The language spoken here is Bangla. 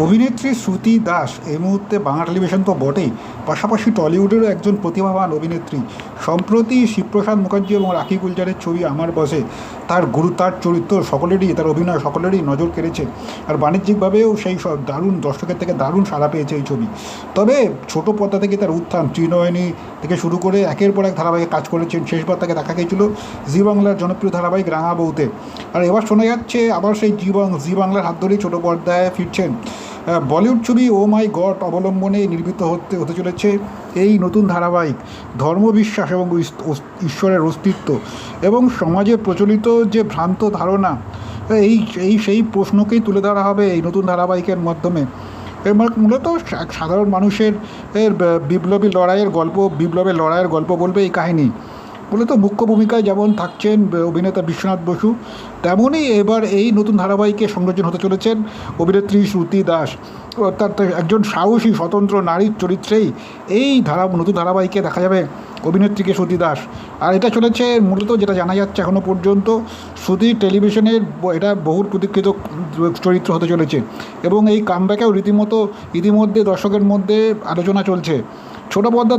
অভিনেত্রী শ্রুতি দাস এই মুহূর্তে বাংলা টেলিভিশন তো বটেই। পাশাপাশি টলিউডেরও একজন প্রতিভাবান অভিনেত্রী। সম্প্রতি শিবপ্রসাদ মুখার্জি এবং রাখি গুলজারের ছবি আমার বসে, তার গুরু, তার চরিত্র সকলেরই, তার অভিনয় সকলেরই নজর কেড়েছে। আর বাণিজ্যিকভাবেও সেই সব দারুণ দর্শকের থেকে দারুণ সাড়া পেয়েছে এই ছবি। তবে ছোট পর্দা থেকে তার উত্থান, ত্রিনয়নী থেকে শুরু করে একের পর এক ধারাবাহিক কাজ করেছেন শেষবার তাকে দেখা গিয়েছিল জি বাংলার জনপ্রিয় ধারাবাহিক রাঙা বউতে। আর এবার শোনা যাচ্ছে আবার সেই জি বাংলার হাত ধরেই ছোটো পর্দায় ফিরছেন। বলিউড ছবি ও মাই গড অবলম্বনে নির্মিত হতে হতে চলেছে এই নতুন ধারাবাহিক ধর্মবিশ্বাস এবং ঈশ্বরের অস্তিত্ব এবং সমাজে প্রচলিত যে ভ্রান্ত ধারণা, এই এই সেই প্রশ্নকেই তুলে ধরা হবে এই নতুন ধারাবাহিকের মাধ্যমে। মূলত সাধারণ মানুষের বিপ্লবী লড়াইয়ের গল্প, বিপ্লবের লড়াইয়ের গল্প বলবে এই কাহিনী। মূলত মুখ্য ভূমিকায় যেমন থাকছেন অভিনেতা বিশ্বনাথ বসু তেমনই এবার এই নতুন ধারাবাহিকে সংযোজন হতে চলেছেন অভিনেত্রী শ্রুতি দাস। অর্থাৎ একজন সাহসী স্বতন্ত্র নারীর চরিত্রেই এই ধারা, নতুন ধারাবাহিকে দেখা যাবে অভিনেত্রীকে শ্রুতি দাস। আর এটা চলেছে মূলত যেটা জানা যাচ্ছে এখনও পর্যন্ত, শ্রুতি টেলিভিশনের এটা বহুল প্রতীক্ষিত চরিত্র হতে চলেছে এবং এই কামব্যাকেও রীতিমতো ইতিমধ্যে দর্শকের মধ্যে আলোচনা চলছে। ছোট পর্দা